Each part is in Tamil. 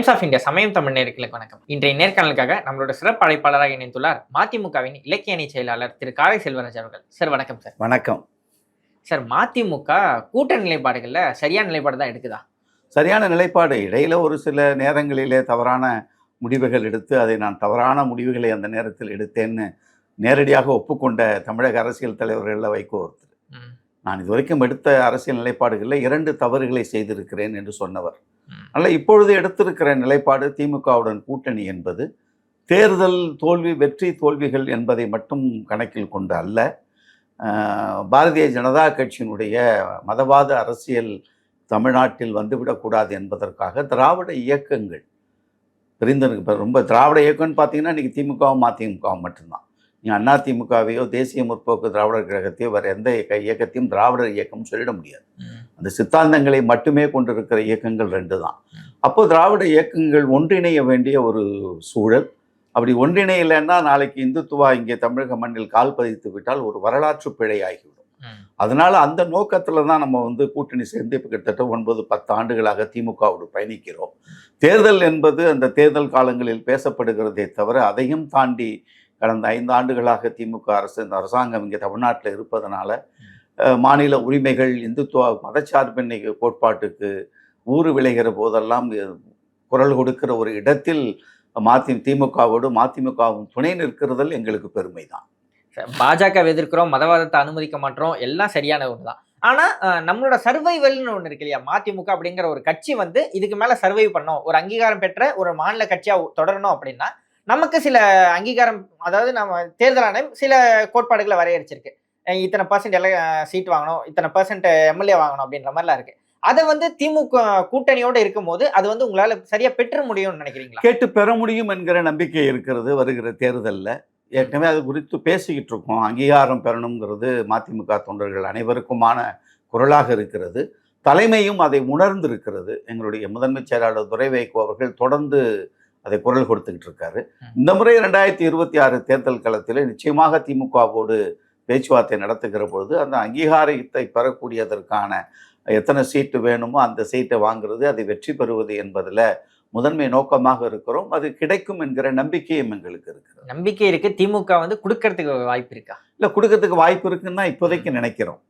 டைம்ஸ் ஆஃப் இந்தியா சமயம் தமிழ் நேர்களுக்கு வணக்கம். இன்றைய நேர்காணலுக்காக நம்மளோட சிறப்பு அழைப்பாளராக இணைந்துள்ளார் மதிமுகவின் இலக்கிய அணி செயலாளர் திரு காரை செல்வராஜ் அவர்கள். சார் வணக்கம் சார் வணக்கம். சார் மதிமுக கூட்ட நிலைப்பாடுகள்ல சரியான நிலைப்பாடு தான் எடுக்குதா? சரியான நிலைப்பாடு. இடையில ஒரு சில நேரங்களிலே தவறான முடிவுகள் எடுத்து அதை நான் தவறான முடிவுகளை அந்த நேரத்தில் எடுத்தேன்னு நேரடியாக ஒப்புக்கொண்ட தமிழக அரசியல் தலைவர்களில் வைகோ ஒருத்தர். நான் இதுவரைக்கும் எடுத்த அரசியல் நிலைப்பாடுகளில் இரண்டு தவறுகளை செய்திருக்கிறேன் என்று சொன்னவர். அதனால் இப்பொழுது எடுத்திருக்கிற நிலைப்பாடு திமுகவுடன் கூட்டணி என்பது தேர்தல் தோல்வி வெற்றி தோல்விகள் என்பதை மட்டும் கணக்கில் கொண்டு அல்ல. பாரதிய ஜனதா கட்சியினுடைய மதவாத அரசியல் தமிழ்நாட்டில் வந்துவிடக்கூடாது என்பதற்காக திராவிட இயக்கங்கள் பிரிந்திருக்கு இப்போ ரொம்ப திராவிட இயக்கம்னு பார்த்தீங்கன்னா இன்றைக்கி திமுகவும் மதிமுகவும் மட்டும்தான். நீங்கள் அண்ணா திமுகவையோ தேசிய முற்போக்கு திராவிடர் கழகத்தையோ வேறு எந்த இயக்க இயக்கத்தையும் திராவிடர் இயக்கம் சொல்லிட முடியாது. அந்த சித்தாந்தங்களை மட்டுமே கொண்டிருக்கிற இயக்கங்கள் ரெண்டு தான். அப்போ திராவிட இயக்கங்கள் ஒன்றிணைய வேண்டிய ஒரு சூழல். அப்படி ஒன்றிணையலைன்னா நாளைக்கு இந்துத்துவா இங்கே தமிழக மண்ணில் கால் பதித்து விட்டால் ஒரு வரலாற்று பிழை ஆகிவிடும் அதனால அந்த நோக்கத்தில் தான் நம்ம வந்து கூட்டணி சேர்ந்து இப்போ கிட்டத்தட்ட ஒன்பது பத்து ஆண்டுகளாக திமுகவோடு பயணிக்கிறோம். தேர்தல் என்பது அந்த தேர்தல் காலங்களில் பேசப்படுகிறதே தவிர அதையும் தாண்டி கடந்த ஐந்து ஆண்டுகளாக திமுக அரசு இந்த அரசாங்கம் இங்கே தமிழ்நாட்டில் இருப்பதனால மாநில உரிமைகள் இந்துத்துவ மதச்சார்பின்மை கோட்பாட்டுக்கு ஊறு விளைகிற போதெல்லாம் குரல் கொடுக்கிற ஒரு இடத்தில் மதி திமுகவோடு மதிமுகவும் துணை நிற்கிறதில் எங்களுக்கு பெருமை தான் பாஜக எதிர்க்கிறோம் மதவாதத்தை அனுமதிக்க மாட்டோம் எல்லாம் சரியான ஒண்ணுதான். ஆனா அஹ், நம்மளோட சர்வைவல்னு ஒண்ணு இருக்கு இல்லையா? மதிமுக அப்படிங்கிற ஒரு கட்சி வந்து இதுக்கு மேல சர்வை பண்ணோம் ஒரு அங்கீகாரம் பெற்ற ஒரு மாநில கட்சியா தொடரணும் அப்படின்னா நமக்கு சில அங்கீகாரம் அதாவது நம்ம தேர்தல் ஆணையம் சில கோட்பாடுகளை வரையறிச்சிருக்கு. இத்தனை பர்சன்ட் எல்லாம் சீட் வாங்கணும் இத்தனை பர்சன்ட் எம்எல்ஏ வாங்கணும் அப்படின்ற மாதிரிலாம் இருக்கு. அதை வந்து திமுக கூட்டணியோடு இருக்கும்போது அது வந்து உங்களால் சரியாக பெற்ற முடியும்னு நினைக்கிறீங்களா? கேட்டு பெற முடியும் என்கிற நம்பிக்கை இருக்கிறது வருகிற தேர்தலில். ஏற்கனவே அது குறித்து பேசிக்கிட்டு இருக்கோம். அங்கீகாரம் பெறணுங்கிறது மதிமுக தொண்டர்கள் அனைவருக்குமான குரலாக இருக்கிறது. தலைமையும் அதை உணர்ந்திருக்கிறது. எங்களுடைய முதன்மைச் செயலாளர் துரை வைகோ அவர்கள் தொடர்ந்து அதை குரல் கொடுத்துக்கிட்டு இருக்காரு. இந்த முறை ரெண்டாயிரத்தி இருபத்தி ஆறு தேர்தல் களத்தில் நிச்சயமாக திமுகவோடு பேச்சுவார்த்தை நடத்துகிற பொழுது அந்த அங்கீகாரத்தை பெறக்கூடியதற்கான எத்தனை சீட்டு வேணுமோ அந்த சீட்டை வாங்குறது அதை வெற்றி பெறுவது என்பதில் முதன்மை நோக்கமாக இருக்கிறோம். அது கிடைக்கும் என்கிற நம்பிக்கையும் எங்களுக்கு இருக்கிறது. நம்பிக்கை இருக்கு. திமுக வந்து கொடுக்கறதுக்கு வாய்ப்பு இருக்கா? இல்லை கொடுக்கறதுக்கு வாய்ப்பு இருக்குன்னு இப்போதைக்கு நினைக்கிறோம்.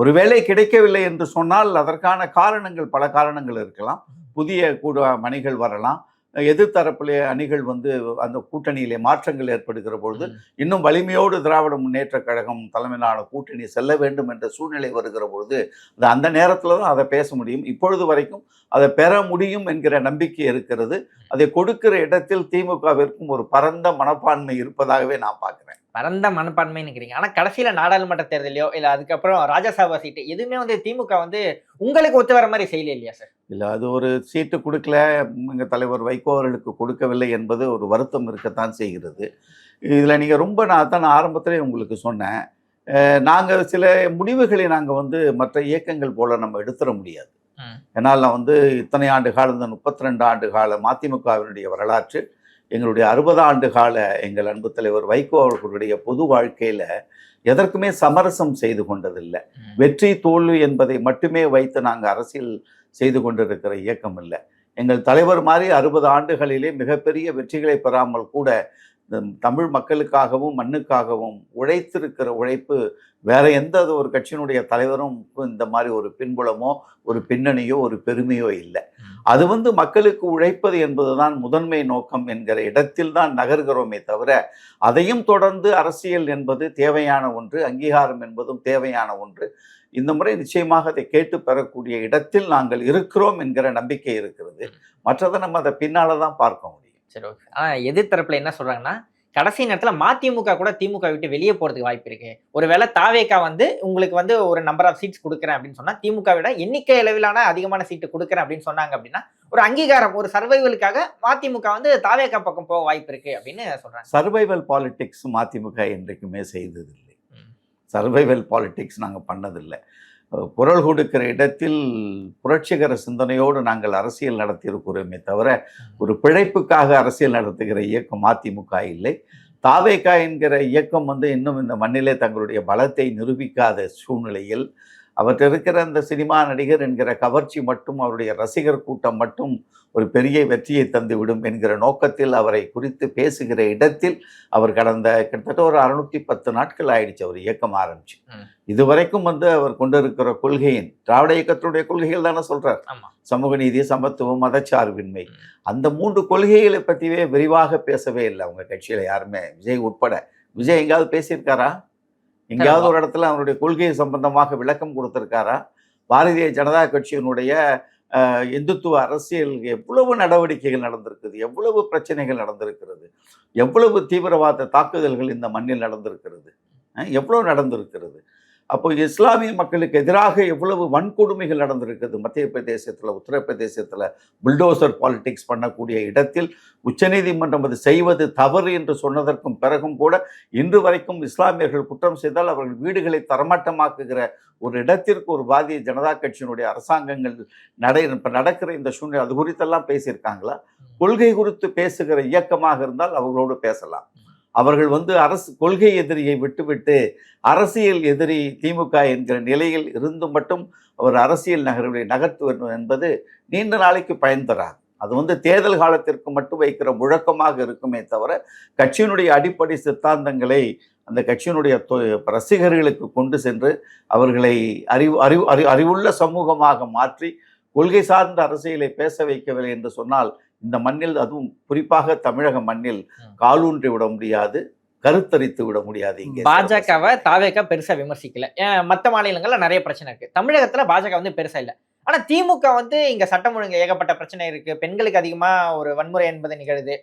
ஒருவேளை கிடைக்கவில்லை என்று சொன்னால் அதற்கான காரணங்கள் பல காரணங்கள் இருக்கலாம். புதிய கூட மணிகள் வரலாம். எதிர்த்தரப்பிலே அணிகள் வந்து அந்த கூட்டணியிலே மாற்றங்கள் ஏற்படுகிற பொழுது. இன்னும் வலிமையோடு திராவிட முன்னேற்றக் கழகம் தலைமையிலான கூட்டணி செல்ல வேண்டும் என்ற சூழ்நிலை வருகிற பொழுது அது அந்த நேரத்தில் தான் அதை பேச முடியும். இப்பொழுது வரைக்கும் அதை பெற முடியும் என்கிற நம்பிக்கை இருக்கிறது. அதை கொடுக்கிற இடத்தில் திமுகவிற்கும் ஒரு பரந்த மனப்பான்மை இருப்பதாகவே நான் பார்க்கிறேன். பரந்த மனப்பான்மைன்னு இருக்கிறீங்க ஆனா கடைசியில நாடாளுமன்ற தேர்தலையோ இல்ல அதுக்கப்புறம் ராஜ்யசபா சீட்டு எதுவுமே வந்து திமுக வந்து உங்களுக்கு ஒத்து வர மாதிரி செய்யல இல்லையா சார்? இல்லை அது ஒரு சீட்டு கொடுக்கல எங்கள் தலைவர் வைகோ அவர்களுக்கு கொடுக்கவில்லை என்பது ஒரு வருத்தம் இருக்கத்தான் செய்கிறது. இதில் நீங்கள் ரொம்ப நான் தான் நான் ஆரம்பத்திலே உங்களுக்கு சொன்னேன். நாங்கள் சில முடிவுகளை நாங்கள் வந்து மற்ற இயக்கங்கள் போல நம்ம எடுத்துட முடியாது. ஏன்னால் நான் வந்து இத்தனை ஆண்டு காலம் இந்த முப்பத்தி ரெண்டு ஆண்டு கால மதிமுகவினுடைய வரலாற்று எங்களுடைய அறுபது ஆண்டு கால எங்கள் அன்பு தலைவர் வைகோ அவர்களுடைய பொது வாழ்க்கையில் எதற்குமே சமரசம் செய்து கொண்டதில்லை. வெற்றி தோல்வி என்பதை மட்டுமே வைத்து நாங்கள் அரசியல் செய்து கொண்டிருக்கிற இயக்கம் இல்லை எங்கள் தலைவர் மாதிரி அறுபது ஆண்டுகளிலே மிகப்பெரிய வெற்றிகளை பெறாமல் கூட தமிழ் மக்களுக்காகவும் மண்ணுக்காகவும் உழைத்திருக்கிற உழைப்பு வேற எந்த ஒரு கட்சியினுடைய தலைவரும் இந்த மாதிரி ஒரு பின்புலமோ ஒரு பின்னணியோ ஒரு பெருமையோ இல்லை. அது வந்து மக்களுக்கு உழைப்பது என்பதுதான் முதன்மை நோக்கம் என்கிற இடத்தில் தான் நகர்கிறோமே தவிர அதையும் தொடர்ந்து அரசியல் என்பது தேவையான ஒன்று அங்கீகாரம் என்பதும் தேவையான ஒன்று. இந்த முறை நிச்சயமாக அதை கேட்டு பெறக்கூடிய இடத்தில் நாங்கள் இருக்கிறோம் என்கிற நம்பிக்கை இருக்கிறது. மற்றதை நம்ம அதை பின்னால தான் பார்க்க முடியும். சரி ஓகே ஆனா எதிர்த்தரப்புல என்ன சொல்றாங்கன்னா கடைசி நேரத்துல மதிமுக கூட திமுக விட்டு வெளியே போறதுக்கு வாய்ப்பு இருக்கு. ஒருவேளை தாவேக்கா வந்து உங்களுக்கு வந்து ஒரு நம்பர் ஆஃப் சீட்ஸ் கொடுக்குறேன் அப்படின்னு சொன்னா திமுக விட எண்ணிக்கை அளவிலான அதிகமான சீட்டு கொடுக்குறேன் அப்படின்னு சொன்னாங்க அப்படின்னா ஒரு அங்கீகாரம் ஒரு சர்வைவலுக்காக மதிமுக வந்து தாவேக்கா பக்கம் போக வாய்ப்பு இருக்கு அப்படின்னு சொல்றாங்க. சர்வைவல் பாலிடிக்ஸ் மதிமுக என்றைக்குமே செய்ததில்லை. சர்வைவல் பாலிடிக்ஸ் நாங்கள் பண்ணதில்லை. குரல் கொடுக்கிற இடத்தில் புரட்சிகர சிந்தனையோடு நாங்கள் அரசியல் நடத்தியிருக்கிறோமே தவிர ஒரு பிழைப்புக்காக அரசியல் நடத்துகிற இயக்கம் அதிமுக இல்லை. தாவேகா என்கிற இயக்கம் வந்து இன்னும் இந்த மண்ணிலே தங்களுடைய பலத்தை நிரூபிக்காத சூழ்நிலையில் அவர்கிட்ட இருக்கிற அந்த சினிமா நடிகர் என்கிற கவர்ச்சி மட்டும் அவருடைய ரசிகர் கூட்டம் மட்டும் ஒரு பெரிய வெற்றியை தந்துவிடும் என்கிற நோக்கத்தில் அவரை குறித்து பேசுகிற இடத்தில் அவர் கடந்த கிட்டத்தட்ட ஒரு அறுநூத்தி பத்து நாட்கள் ஆயிடுச்சு அவர் இயக்கம் ஆரம்பிச்சு. இதுவரைக்கும் வந்து அவர் கொண்டிருக்கிற கொள்கையின் திராவிட இயக்கத்தினுடைய கொள்கைகள் தானே சொல்றார். சமூக நீதி சமத்துவம் மதச்சார்பின்மை. அந்த மூன்று கொள்கைகளை பற்றியே விரிவாக பேசவே இல்லை. அவங்க கட்சியில யாருமே. விஜய் உட்பட. விஜய் எங்கேயாவது பேசியிருக்காரா? எங்கேயாவது ஒரு இடத்துல அவருடைய கொள்கை சம்பந்தமாக விளக்கம் கொடுத்திருக்காரா? பாரதிய ஜனதா கட்சியினுடைய இந்துத்துவ அரசியல் எவ்வளவு நடவடிக்கைகள் நடந்திருக்குது எவ்வளவு பிரச்சனைகள் நடந்திருக்கிறது எவ்வளவு தீவிரவாத தாக்குதல்கள் இந்த மண்ணில் நடந்திருக்கிறது எவ்வளவு நடந்திருக்கிறது? அப்போ இஸ்லாமிய மக்களுக்கு எதிராக எவ்வளவு வன்கொடுமைகள் நடந்திருக்குது? மத்திய பிரதேசத்தில் உத்தரப்பிரதேசத்தில் புல்டோசர் பாலிடிக்ஸ் பண்ணக்கூடிய இடத்தில் உச்சநீதிமன்றம் அது செய்வது தவறு என்று சொன்னதற்கும் பிறகும் கூட இன்று வரைக்கும் இஸ்லாமியர்கள் குற்றம் செய்தால் அவர்கள் வீடுகளை தரமட்டமாக்குகிற ஒரு இடத்திற்கு ஒரு பாரதிய ஜனதா கட்சியினுடைய அரசாங்கங்கள் நடை இப்ப நடக்கிற இந்த சூழ்நிலை அது குறித்தெல்லாம் பேசியிருக்காங்களா? கொள்கை குறித்து பேசுகிற இயக்கமாக இருந்தால் அவர்களோடு பேசலாம். அவர்கள் வந்து அரசு கொள்கை எதிரியை விட்டுவிட்டு அரசியல் எதிரி திமுக என்கிற நிலையில் இருந்து மட்டும் அவர் அரசியல் நகர்வை நகர்த்துவது என்பது நீண்ட நாளைக்கு பயன் தராது. அது வந்து தேர்தல் காலத்திற்கு மட்டும் வைக்கிற முழக்கமாக இருக்குமே தவிர கட்சியினுடைய அடிப்படை சித்தாந்தங்களை அந்த கட்சியினுடைய தொ- ரசிகர்களுக்கு கொண்டு சென்று அவர்களை அறிவு அறிவு அறிவுள்ள சமூகமாக மாற்றி கொள்கை சார்ந்த அரசியலை பேச வைக்கவில்லை என்று சொன்னால் இந்த மண்ணில் அதுவும் குறிப்பாக தமிழக மண்ணில். காலூன்றி விட முடியாது கருத்தரித்து விட முடியாது இங்கே பாஜகவை தாவேக பெருசா விமர்சிக்கல. மத்த மாநிலங்கள்ல நிறைய பிரச்சனை இருக்கு. தமிழகத்துல பாஜக வந்து பெருசா இல்ல. ஆனா திமுக வந்து இங்க சட்டம் ஒழுங்கு ஏகப்பட்ட பிரச்சனை இருக்கு. பெண்களுக்கு அதிகமா ஒரு வன்முறை என்பது நிகழுது.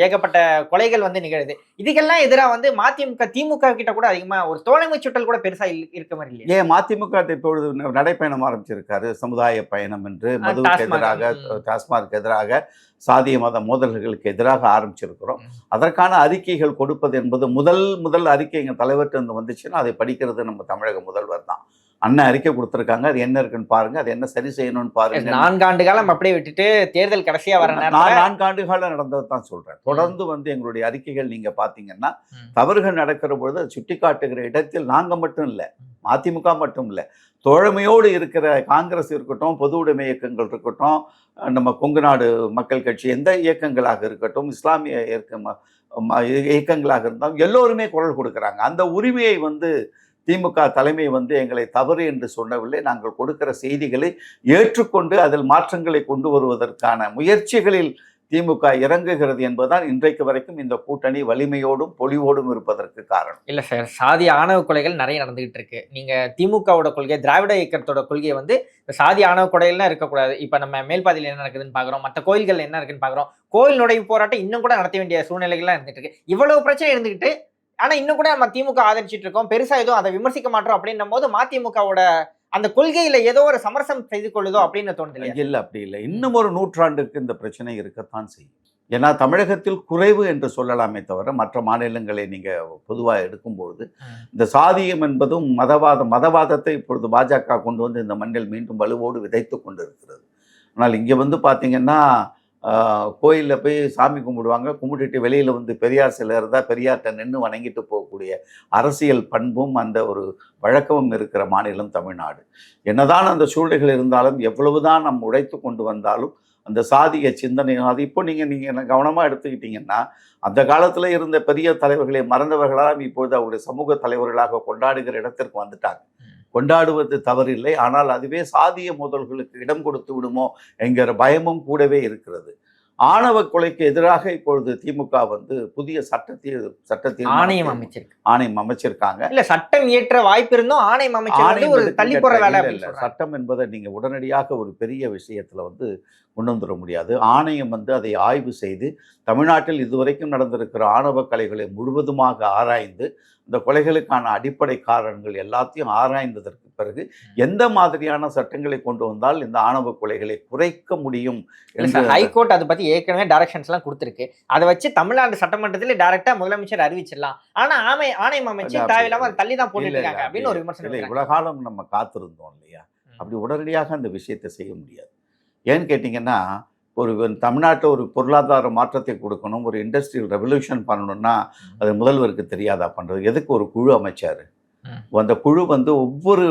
ஏகப்பட்ட கொலைகள் வந்து நிகழுது இதுக்கெல்லாம் எதிரா வந்து மதிமுக திமுக கிட்ட கூட அதிகமா ஒரு தோழமை சுட்டல் கூட பெருசா இல்ல- இருக்க மாதிரி இல்லையா ஏன் மதிமுக இப்பொழுது நடைப்பயணம் ஆரம்பிச்சிருக்காரு சமுதாய பயணம் என்று மதுவுக்கு டாஸ்மாக். எதிராக ம். டாஸ்மார்க்கு எதிராக சாதிய மத மோதல்களுக்கு எதிராக ஆரம்பிச்சிருக்கிறோம். அதற்கான அறிக்கைகள் கொடுப்பது என்பது முதல் முதல் அறிக்கை எங்கள் தலைவர்கிட்ட இருந்து வந்துச்சுன்னா அதை படிக்கிறது நம்ம தமிழக முதல்வர் தான் அண்ணன் அறிக்கை கொடுத்துருக்காங்க. அது என்ன இருக்குன்னு பாருங்க. அது என்ன சரி செய்யணும்னு பாருங்க நான்காண்டு காலம் அப்படியே விட்டுட்டு தேர்தல் கடைசியா வர நான் நேரத்துல நான்கு ஆண்டுகால நடந்தது தான் சொல்றேன். தொடர்ந்து வந்து எங்களுடைய அறிக்கைகள் நீங்க பாத்தீங்கன்னா. தவறுகள் நடக்கிற பொழுது அதை சுட்டி காட்டுகிற இடத்தில் நாங்க மட்டும் இல்ல மதிமுக மட்டும் இல்ல தோழமையோடு இருக்கிற காங்கிரஸ் இருக்கட்டும் பொது உடைமை இயக்கங்கள் இருக்கட்டும் நம்ம கொங்கு நாடு மக்கள் கட்சி எந்த இயக்கங்களாக இருக்கட்டும் இஸ்லாமிய இயக்க ம- ம- இயக்கங்களாக இருந்தாலும் எல்லோருமே குரல் கொடுக்குறாங்க. அந்த உரிமையை வந்து திமுக தலைமை வந்து எங்களை தவறு என்று சொல்லவில்லை. நாங்கள் கொடுக்கிற செய்திகளை ஏற்றுக்கொண்டு அதில் மாற்றங்களை கொண்டு வருவதற்கான முயற்சிகளில் திமுக இறங்குகிறது என்பதுதான் இன்றைக்கு வரைக்கும் இந்த கூட்டணி வலிமையோடும் பொலிவோடும் இருப்பதற்கு காரணம். இல்லை சார் சாதி ஆணவ கொலைகள் நிறைய நடந்துகிட்டு இருக்கு. நீங்க திமுகவோட கொள்கை திராவிட இயக்கத்தோட கொள்கையை வந்து சாதி ஆணவ கொலைகள்லாம் இருக்கக்கூடாது. இப்போ நம்ம மேல்பாதியில் என்ன நடக்குதுன்னு பார்க்குறோம் மற்ற கோயில்கள் என்ன இருக்குன்னு பார்க்குறோம் கோயில் நுழைவு போராட்டம் இன்னும் கூட நடத்த வேண்டிய சூழ்நிலைகள்லாம் இருந்துட்டு இருக்கு. இவ்வளவு பிரச்சனை இருந்துகிட்டு ஆனா இன்னும் கூட நம்ம திமுக ஆதரிச்சிட்டு இருக்கோம். பெருசா எதுவும் அதை விமர்சிக்க மாட்டோம் அப்படின்னும் போது மதிமுகவோட அந்த கொள்கையில ஏதோ ஒரு சமரசம் செய்து கொள்ளுதோ அப்படின்னு தோணுது இல்லை அப்படி இல்லை. இன்னும் ஒரு நூற்றாண்டுக்கு இந்த பிரச்சனை இருக்கத்தான் செய்யும். ஏன்னா தமிழகத்தில் குறைவு என்று சொல்லலாமே தவிர மற்ற மாநிலங்களை நீங்க பொதுவாக எடுக்கும்பொழுது. இந்த சாதியம் என்பதும் மதவாதம் மதவாதத்தை இப்பொழுது பாஜக கொண்டு வந்து இந்த மண்ணில் மீண்டும் வலுவோடு விதைத்து கொண்டிருக்கிறது. ஆனால் இங்கே வந்து பார்த்தீங்கன்னா கோயிலில் போய் சாமி கும்பிடுவாங்க. கும்பிட்டுட்டு வெளியில் வந்து பெரியார் சிலை இருந்தால் பெரியார்கிட்ட நின்று வணங்கிட்டு போகக்கூடிய அரசியல் பண்பும் அந்த ஒரு வழக்கமும் இருக்கிற மாநிலம் தமிழ்நாடு. என்னதான் அந்த சூழ்நிலைகள் இருந்தாலும் எவ்வளவுதான் நம் உழைத்து கொண்டு வந்தாலும் அந்த சாதிய சிந்தனை அது இப்போ நீங்கள் நீங்கள் கவனமாக எடுத்துக்கிட்டீங்கன்னா அந்த காலத்தில் இருந்த பெரிய தலைவர்களை மறந்தவர்களாக இப்பொழுது அவருடைய சமூக தலைவர்களாக கொண்டாடுகிற இடத்திற்கு வந்துட்டாங்க. கொண்டாடுவது தவறில்லை. ஆனால் அதுவே சாதிய மோதல்களுக்கு இடம் கொடுத்து விடுமோ என்கிற பயமும் கூடவே இருக்கிறது. ஆணவ கொலைக்கு எதிராக இப்பொழுது திமுக வந்து புதிய சட்டத்தை சட்டத்தில் ஆணையம் அமைச்சிருக்கு. ஆணையம் அமைச்சிருக்காங்க. இல்ல சட்டம் இயற்ற வாய்ப்பு இருந்தும் ஆணையம் அமைச்சர் வந்து ஒரு ஆணையம் தள்ளி போற வேலை இல்ல. சட்டம் என்பதை நீங்க உடனடியாக ஒரு பெரிய விஷயத்துல வந்து கொண்டு வந்துட முடியாது. ஆணையம் வந்து அதை ஆய்வு செய்து தமிழ்நாட்டில் இதுவரைக்கும் நடந்திருக்கிற ஆணவ கலைகளை முழுவதுமாக ஆராய்ந்து இந்த கொலைகளுக்கான அடிப்படை காரணங்கள் எல்லாத்தையும் ஆராய்ந்ததற்கு பிறகு எந்த மாதிரியான சட்டங்களை கொண்டு வந்தால் இந்த ஆணவ கொலைகளை குறைக்க முடியும் ஹைகோர்ட் அதை பத்தி ஏற்கனவே டைரக்ஷன்ஸ் எல்லாம் கொடுத்திருக்கு. அதை வச்சு தமிழ்நாடு சட்டமன்றத்துல டைரக்டா முதலமைச்சர் அறிவிச்சிடலாம். ஆனா ஆமை ஆணையம் அமைச்சு அது அப்படி தேவையில்லாம அதை தள்ளி தான் இருக்காங்க அப்படின்னு ஒரு விமர்சனம் இல்லை காலம் நம்ம காத்திருந்தோம் இல்லையா. அப்படி உடனடியாக அந்த விஷயத்தை செய்ய முடியாது. ஏன்னு கேட்டிங்கன்னா ஒரு தமிழ்நாட்டில் ஒரு பொருளாதார மாற்றத்தை கொடுக்கணும் ஒரு இண்டஸ்ட்ரியல் ரெவல்யூஷன் பண்ணணும்னா அது முதல்வருக்கு தெரியாதா பண்ணுறது எதுக்கு ஒரு குழு அமைச்சார். அந்த குழு வந்து ஒவ்வொரு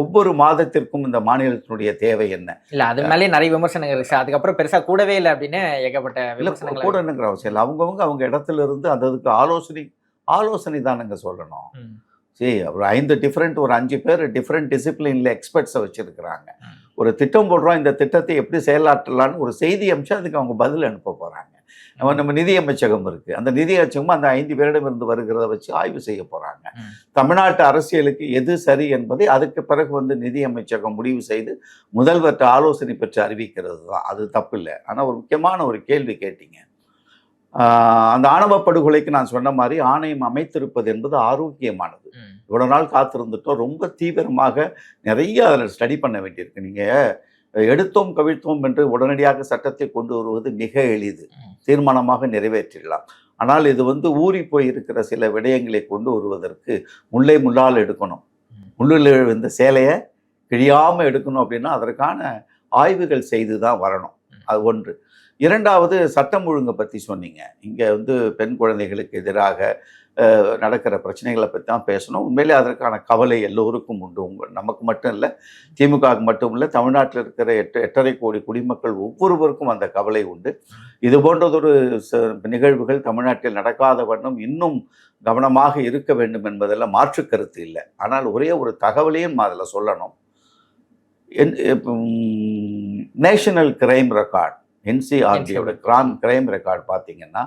ஒவ்வொரு மாதத்திற்கும் இந்த மாநிலத்தினுடைய தேவை என்ன? இல்ல அது மேலே நிறைய விமர்சனங்கள் இருக்கு. அதுக்கப்புறம் பெருசா கூடவே இல்லை அப்படின்னு ஏகப்பட்ட விமர்சனங்கள் கூடணுங்கிற அவசியம் இல்லை. அவங்கவுங்க அவங்க இடத்துல இருந்து அந்த அதுக்கு ஆலோசனை ஆலோசனை தானுங்க சொல்லணும். சரி ஒரு ஐந்து டிஃப்ரெண்ட் ஒரு அஞ்சு பேர் டிஃப்ரெண்ட் டிசிப்ளினில் எக்ஸ்பர்ட்ஸை வச்சுருக்கிறாங்க. ஒரு திட்டம் போடுறோம் இந்த திட்டத்தை எப்படி செயலாற்றலான்னு ஒரு செய்தி அமிச்சு அதுக்கு அவங்க பதில் அனுப்ப போகிறாங்க நம்ம நம்ம நிதி அமைச்சகம் இருக்குது அந்த நிதி அமைச்சகம் அந்த ஐந்து பேரிடமிருந்து வருகிறத வச்சு ஆய்வு செய்ய போகிறாங்க. தமிழ்நாட்டு அரசியலுக்கு எது சரி என்பதை அதுக்கு பிறகு வந்து நிதி அமைச்சகம் முடிவு செய்து முதல்வர்கிட்ட ஆலோசனை பெற்று அறிவிக்கிறது தான். அது தப்பு இல்லை ஆனால் ஒரு முக்கியமான ஒரு கேள்வி கேட்டீங்க. அந்த ஆணவ படுகொலைக்கு நான் சொன்ன மாதிரி ஆணையம் அமைத்திருப்பது என்பது ஆரோக்கியமானது. இவ்வளோ நாள் காத்திருந்துட்டோம் ரொம்ப தீவிரமாக நிறைய அதில் ஸ்டடி பண்ண வேண்டியிருக்கு நீங்கள் எடுத்தோம் கவிழ்த்தோம் என்று உடனடியாக சட்டத்தை கொண்டு வருவது மிக எளிது. தீர்மானமாக நிறைவேற்றிடலாம் ஆனால் இது வந்து ஊறி போய் இருக்கிற சில விடயங்களை கொண்டு வருவதற்கு முல்லை முள்ளால் எடுக்கணும். முள்ளில் இந்த சேலையை கிழியாமல் எடுக்கணும் அப்படின்னா அதற்கான ஆய்வுகள் செய்து தான் வரணும். அது ஒன்று இரண்டாவது சட்டம் ஒழுங்கை பற்றி சொன்னீங்க. இங்கே வந்து பெண் குழந்தைகளுக்கு எதிராக நடக்கிற பிரச்சனைகளை பற்றி தான் பேசணும். உண்மையிலே அதற்கான கவலை எல்லோருக்கும் உண்டு. உங்கள் நமக்கு மட்டும் இல்லை திமுகவுக்கு மட்டும் இல்லை தமிழ்நாட்டில் இருக்கிற எட்டு எட்டரை கோடி குடிமக்கள் ஒவ்வொருவருக்கும் அந்த கவலை உண்டு. இது போன்றதொரு ச- நிகழ்வுகள் தமிழ்நாட்டில் நடக்காத வண்ணம் இன்னும் கவனமாக இருக்க வேண்டும் என்பதெல்லாம் மாற்று கருத்து இல்லை. ஆனால் ஒரே ஒரு தகவலையும் அதில் சொல்லணும். National crime record. என்சிஆர்டியோட கிராம் கிரைம் ரெக்கார்ட் பார்த்தீங்கன்னா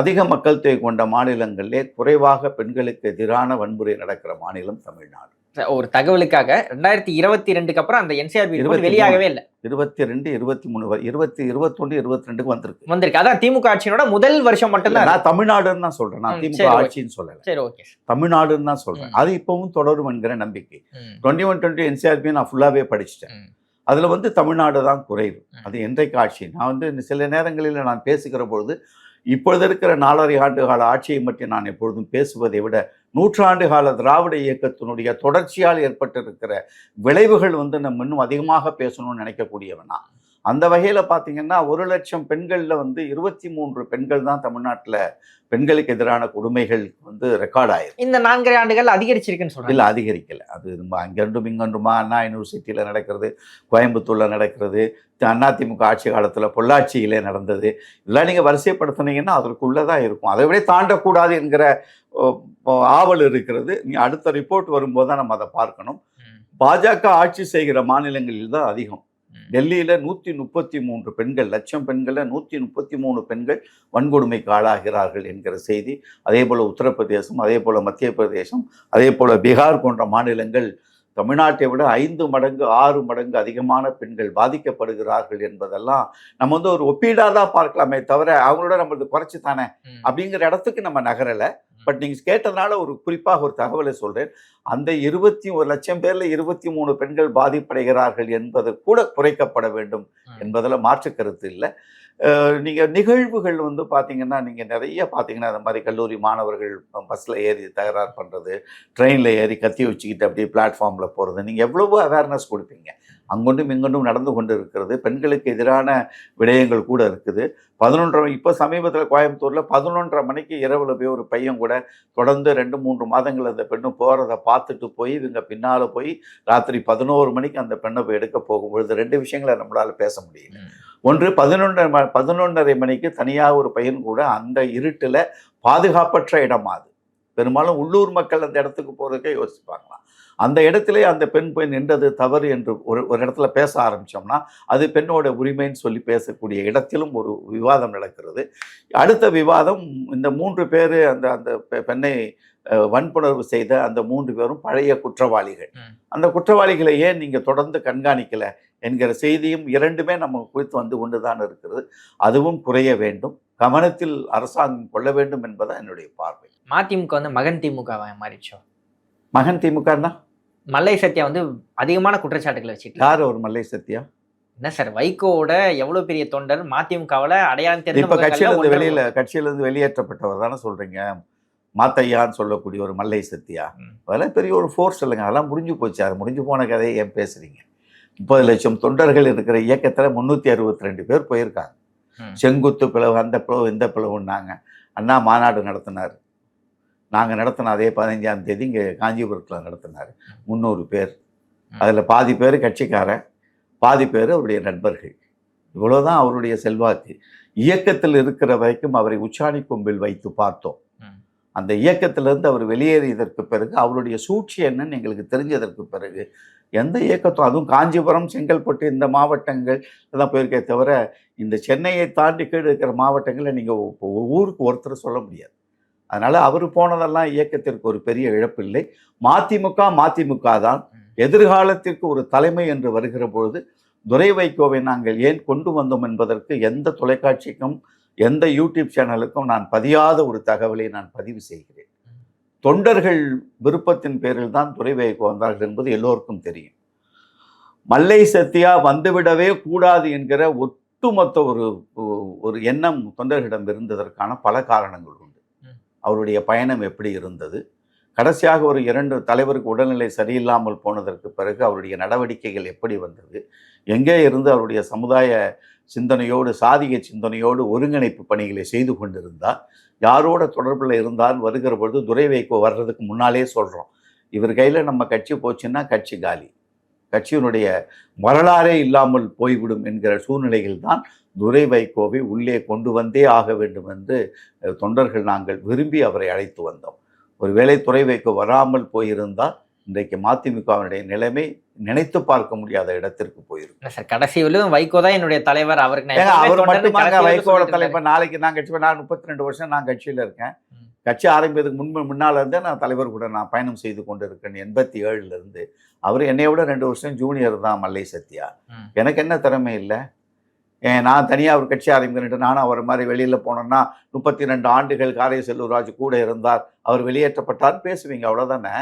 அதிக மக்கள் தொகை கொண்ட மாநிலங்களிலே குறைவாக பெண்களுக்கு எதிரான வன்முறை நடக்கிற மாநிலம் தமிழ்நாடு. ஒரு தகவலுக்காக ரெண்டாயிரத்தி இருபத்தி ரெண்டுக்கு அப்புறம் அந்த என்சிஆர்பி இருபத்தி வெளியாகவே இல்லை. இருபத்தி ரெண்டு இருபத்தி மூணு இருபத்தி இருபத்தொன்று இருபத்தி ரெண்டுக்கு வந்திருக்கு. வந்திருக்கு. அதான் திமுக ஆட்சியினோட முதல் வருஷம் மட்டும்தான் நான் தமிழ்நாடுன்னு தான் சொல்றேன். நான் திமுக. ஆட்சின்னு சொல்லலை. சரி ஓகே. தமிழ்நாடுன்னு தான் சொல்றேன். அது இப்பவும் தொடரும் என்கிற நம்பிக்கை. டுவெண்ட்டி ஒன் டுவெண்ட்டி என்சிஆர்பி நான் ஃபுல்லாகவே படிச்சிட்டேன். அதில் வந்து தமிழ்நாடு தான் குறைவு. அது என்றைக்கு ஆட்சி? நான் வந்து சில நேரங்களில் நான் பேசுகிற பொழுது இப்பொழுது இருக்கிற நாலரை ஆண்டு கால ஆட்சியை பற்றி நான் எப்பொழுதும் பேசுவதை விட நூற்றாண்டு கால திராவிட இயக்கத்தினுடைய தொடர்ச்சியால் ஏற்பட்டிருக்கிற விளைவுகள் வந்து நம்ம இன்னும் அதிகமாக பேசணும்னு நினைக்கக்கூடியவன். நான் அந்த வகையில் பார்த்தீங்கன்னா ஒரு லட்சம் பெண்களில் வந்து இருபத்தி மூன்று பெண்கள் தான் தமிழ்நாட்டில் பெண்களுக்கு எதிரான கொடுமைகள் வந்து ரெக்கார்ட் ஆயிருக்கு. இந்த நான்கரை ஆண்டுகள் அதிகரிச்சிருக்குன்னு சொல்றாங்க. இல்லை அதிகரிக்கல. அது நம்ம அங்கென்றும் இங்கென்றுமா அண்ணா யூனிவர்சிட்டியில் நடக்கிறது கோயம்புத்தூரில் நடக்கிறது அதிமுக ஆட்சி காலத்தில் பொள்ளாச்சியிலே நடந்தது. இதெல்லாம் நீங்கள் வரிசைப்படுத்துனீங்கன்னா அதற்குள்ளே தான் இருக்கும். அதை விட தாண்டக்கூடாது என்கிற ஆவல் இருக்கிறது. நீ அடுத்த ரிப்போர்ட் வரும்போது தான் நம்ம அதை பார்க்கணும். பாஜக ஆட்சி செய்கிற மாநிலங்களில் தான் அதிகம். டெல்லியில் நூற்றி முப்பத்தி மூன்று பெண்கள் லட்சம் பெண்களில் நூற்றி முப்பத்தி மூணு பெண்கள் வன்கொடுமைக்கு ஆளாகிறார்கள் என்கிற செய்தி. அதே போல் உத்தரப்பிரதேசம் அதே போல் மத்திய பிரதேசம் அதே போல் பீகார் போன்ற மாநிலங்கள் தமிழ்நாட்டை விட ஐந்து மடங்கு ஆறு மடங்கு அதிகமான பெண்கள் பாதிக்கப்படுகிறார்கள் என்பதெல்லாம் நம்ம வந்து ஒரு ஒப்பீடாக தான் பார்க்கலாமே தவிர அவங்களோட நம்மளது குறைச்சி தானே. அப்படிங்கிற இடத்துக்கு நம்ம நகரலை. பட் நீங்கள் கேட்டதுனால ஒரு குறிப்பாக ஒரு தகவலை சொல்கிறேன் அந்த இருபத்தி ஒரு லட்சம் பேரில் இருபத்தி மூணு பெண்கள் பாதிப்படைகிறார்கள் என்பது கூட குறைக்கப்பட வேண்டும். என்பதில் மாற்று கருத்து இல்லை. நீங்கள் நிகழ்வுகள் வந்து பார்த்தீங்கன்னா நீங்கள் நிறைய பார்த்தீங்கன்னா அந்த மாதிரி கல்லூரி மாணவர்கள் பஸ்ஸில் ஏறி தகராறு பண்ணுறது ட்ரெயினில் ஏறி கத்தி வச்சுக்கிட்டு அப்படியே பிளாட்ஃபார்மில் போகிறது நீங்கள் எவ்வளவோ அவேர்னஸ் கொடுப்பீங்க. அங்கொன்றும் இங்கொன்றும் நடந்து கொண்டு இருக்கிறது பெண்களுக்கு எதிரான விடயங்கள் கூட இருக்குது. பதினொன்றரை இப்போ சமீபத்தில் கோயம்புத்தூரில் பதினொன்றரை மணிக்கு இரவில் போய் ஒரு பையன் கூட தொடர்ந்து ரெண்டு மூன்று மாதங்கள் அந்த பெண்ணு போகிறத பார்த்துட்டு போய் இவங்க பின்னால் போய் ராத்திரி பதினோரு மணிக்கு அந்த பெண்ணை போய் எடுக்க போகும்பொழுது ரெண்டு விஷயங்களை நம்மளால் பேச முடியல. ஒன்று பதினொன்றரை ம பதினொன்றரை மணிக்கு தனியாக ஒரு பையன் கூட அந்த இருட்டில் பாதுகாப்பற்ற இடமா அது. பெரும்பாலும் உள்ளூர் மக்கள் அந்த இடத்துக்கு போகிறதுக்கே யோசிப்பாங்களாம். அந்த இடத்திலே அந்த பெண் போய் நின்றது தவறு என்று ஒரு ஒரு இடத்துல பேச ஆரம்பித்தோம்னா அது பெண்ணோட உரிமைன்னு சொல்லி பேசக்கூடிய இடத்திலும் ஒரு விவாதம் நடக்கிறது. அடுத்த விவாதம் இந்த மூன்று பேர் அந்த அந்த பெண்ணை வன்புணர்வு செய்த அந்த மூன்று பேரும் பழைய குற்றவாளிகள். அந்த குற்றவாளிகளை ஏன் நீங்கள் தொடர்ந்து கண்காணிக்கல என்கிற செய்தியும் இரண்டுமே நம்ம குறித்து வந்து கொண்டு தான் இருக்கிறது. அதுவும் குறைய வேண்டும். கவனத்தில் அரசாங்கம் கொள்ள வேண்டும் என்பதுதான் என்னுடைய பார்வை. மதிமுக வந்து மகன் திமுக மாறிச்சோ மகன் திமுகன்னா? மல்லை சத்யா வந்து அதிகமான குற்றச்சாட்டுகளை வச்சுட்டு யார் ஒரு மல்லை சத்யா? என்ன சார் வைகோவோட எவ்வளவு பெரிய தொண்டர் மதிமுகவுல அடையாளம் தெரிந்த இப்ப முகங்கள்ல கட்சியில இருந்து ஒன்று- வெளியில கட்சியில இருந்து வெளியேற்றப்பட்டவர் தானே சொல்றீங்க. மாத்தையான்னு சொல்லக்கூடிய ஒரு மல்லை சத்யா. ம். அதெல்லாம் பெரிய ஒரு ஃபோர்ஸ் இல்லைங்க. அதெல்லாம் முடிஞ்சு போச்சு. அது முடிஞ்சு போன கதையை ஏன் பேசுறீங்க? முப்பது லட்சம் தொண்டர்கள் இருக்கிற இயக்கத்துல முன்னூத்தி அறுபத்தி ரெண்டு பேர் போயிருக்காங்க. செங்குத்து பிளவு அந்த பிளவு இந்த பிளவுன்னாங்க. அண்ணா மாநாடு நடத்தினார். நாங்கள் நடத்தின அதே பதினஞ்சாம் தேதி இங்கே காஞ்சிபுரத்தில் நடத்தினார். முந்நூறு பேர். அதில் பாதி பேர் கட்சிக்காரன் பாதி பேர் அவருடைய நண்பர்கள். இவ்வளோதான் அவருடைய செல்வாக்கு. இயக்கத்தில் இருக்கிற வரைக்கும் அவரை உச்சாணி கொம்பில் வைத்து பார்த்தோம். அந்த இயக்கத்திலிருந்து அவர் வெளியேறியதற்கு பிறகு அவருடைய சூழ்ச்சி என்னன்னு எங்களுக்கு தெரிஞ்சதற்கு பிறகு எந்த இயக்கத்தும் அதுவும் காஞ்சிபுரம் செங்கல்பட்டு இந்த மாவட்டங்கள் தான் போயிருக்கே தவிர இந்த சென்னையை தாண்டி கீழே இருக்கிற மாவட்டங்களில் நீங்கள் ஊருக்கு ஒருத்தர் சொல்ல முடியாது. அதனால் அவர் போனதெல்லாம் இயக்கத்திற்கு ஒரு பெரிய இழப்பில்லை. மதிமுக மதிமுக தான் எதிர்காலத்திற்கு ஒரு தலைமை என்று வருகிற பொழுது துரை வைகோவை நாங்கள் ஏன் கொண்டு வந்தோம் என்பதற்கு எந்த தொலைக்காட்சிக்கும் எந்த யூடியூப் சேனலுக்கும் நான் பதியாத ஒரு தகவலை நான் பதிவு செய்கிறேன். தொண்டர்கள் விருப்பத்தின் பேரில் தான் துறை வைகோ வந்தார்கள் என்பது எல்லோருக்கும் தெரியும். மல்லை சத்யா வந்துவிடவே கூடாது என்கிற ஒட்டுமொத்த ஒரு ஒரு எண்ணம் தொண்டர்களிடம் இருந்ததற்கான பல காரணங்கள் உண்டு. அவருடைய பயணம் எப்படி இருந்தது? கடைசியாக ஒரு இரண்டு தலைவருக்கு உடல்நிலை சரியில்லாமல் போனதற்கு பிறகு அவருடைய நடவடிக்கைகள் எப்படி வந்தது? எங்கே இருந்து அவருடைய சமுதாய சிந்தனையோடு சாதிய சிந்தனையோடு ஒருங்கிணைப்பு பணிகளை செய்து கொண்டிருந்தார்? யாரோட தொடர்பில் இருந்தால் வருகிற பொழுது துரை வைகோ வர்றதுக்கு முன்னாலே சொல்கிறோம் இவர் கையில் நம்ம கட்சி போச்சுன்னா கட்சி காலி. கட்சியினுடைய வரலாறே இல்லாமல் போய்விடும் என்கிற சூழ்நிலையில் தான் துரை வைகோவை உள்ளே கொண்டு வந்தே ஆக வேண்டும் என்று தொண்டர்கள் நாங்கள் விரும்பி அவரை அழைத்து வந்தோம் ஒருவேளை துறை வைகோ வராமல் போயிருந்தால் இன்றைக்கு மதிமுகவினுடைய நிலைமை நினைத்து பார்க்க முடியாத இடத்திற்கு போயிருக்கும் சார் கடைசி வரையும் வைகோ தான் என்னுடைய தலைவர் அவருக்கு அவர் வரைக்கும் வைகோட. தலைவர் நாளைக்கு நான் கட்சி நான் முப்பத்தி ரெண்டு வருஷம் நான் கட்சியில் இருக்கேன். கட்சி ஆரம்பிக்கிறதுக்கு முன்பு முன்னால் இருந்தே நான் தலைவர் கூட நான் பயணம் செய்து கொண்டு இருக்கேன் எண்பத்தி ஏழுல இருந்து அவர் என்னை விட ரெண்டு வருஷம் ஜூனியர் தான் மல்லை சத்யா. எனக்கு என்ன திறமை இல்லை? நான் தனியாக ஒரு கட்சி ஆரம்பிக்கிறேன் நானும் அவர் மாதிரி வெளியில் போனேன்னா முப்பத்தி ரெண்டு ஆண்டுகள் காரை செல்லூராஜ் கூட இருந்தார். அவர் வெளியேற்றப்பட்டார் பேசுவீங்க அவ்வளோதானே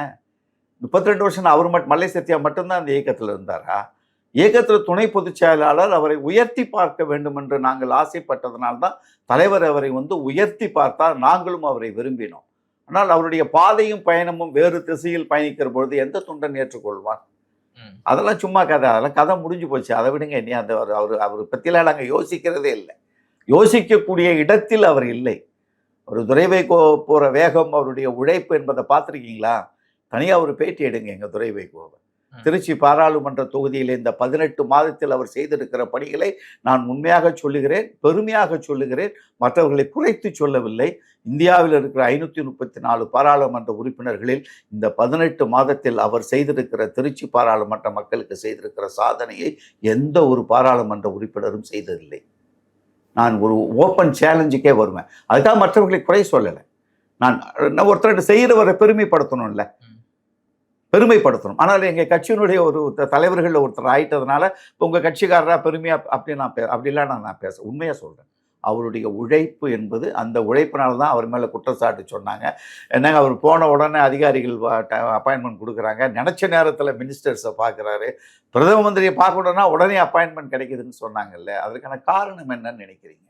முப்பத்தி ரெண்டு வருஷம் அவர் மட்டும் மல்லை சத்யா மட்டும்தான் அந்த இயக்கத்தில் இருந்தாரா? இயக்கத்தில் துணை பொதுச் செயலாளர் அவரை உயர்த்தி பார்க்க வேண்டும் என்று நாங்கள் ஆசைப்பட்டதனால்தான் தலைவர் அவரை வந்து உயர்த்தி பார்த்தால் நாங்களும் அவரை விரும்பினோம். ஆனால் அவருடைய பாதையும் பயணமும் வேறு திசையில் பயணிக்கிற பொழுது எந்த தொண்டன் ஏற்றுக்கொள்வான். அதெல்லாம் சும்மா கதை. அதெல்லாம் கதை முடிஞ்சு போச்சு. அதை விடுங்க. இனி அந்த அவர் அவர் பற்றிலாம் நாங்கள் யோசிக்கிறதே இல்லை. யோசிக்கக்கூடிய இடத்தில் அவர் இல்லை. ஒரு துரைவை போகிற வேகம் அவருடைய உழைப்பு என்பதை பார்த்துருக்கீங்களா? தனியாக ஒரு பேட்டி எடுங்க எங்கள் துரை வைகோவை ம். திருச்சி பாராளுமன்ற தொகுதியில் இந்த பதினெட்டு மாதத்தில் அவர் செய்திருக்கிற பணிகளை நான் உண்மையாக சொல்லுகிறேன் பெருமையாக சொல்லுகிறேன். மற்றவர்களை குறைத்து சொல்லவில்லை. இந்தியாவில் இருக்கிற ஐநூற்றி முப்பத்தி நாலு பாராளுமன்ற உறுப்பினர்களில் இந்த பதினெட்டு மாதத்தில் அவர் செய்திருக்கிற திருச்சி பாராளுமன்ற மக்களுக்கு செய்திருக்கிற சாதனையை எந்த ஒரு பாராளுமன்ற உறுப்பினரும் செய்ததில்லை. நான் ஒரு ஓப்பன் சேலஞ்சுக்கே வருவேன். அதுதான் மற்றவர்களை குறை சொல்லலை. நான் ஒருத்தர் செய்கிறவரை பெருமைப்படுத்தணும்ல. ம். பெருமைப்படுத்தணும். ஆனால் எங்கள் கட்சியினுடைய ஒரு தலைவர்களில் ஒருத்தர் ஆயிட்டதுனால இப்போ உங்கள் கட்சிக்காரராக பெருமையாக அப்படி நான் பே அப்படிலாம் நான் நான் பேச உண்மையாக சொல்கிறேன் அவருடைய உழைப்பு என்பது அந்த உழைப்பினால தான் அவர் மேலே குற்றச்சாட்டு சொன்னாங்க. என்னங்க அவர் போன உடனே அதிகாரிகள் அப்பாயின்மெண்ட் கொடுக்குறாங்க. நினச்ச நேரத்தில் மினிஸ்டர்ஸை பார்க்குறாரு. பிரதம மந்திரியை பார்க்கணுன்னா உடனே அப்பாயின்மெண்ட் கிடைக்குதுன்னு சொன்னாங்கல்ல. அதற்கான காரணம் என்னன்னு நினைக்கிறீங்க?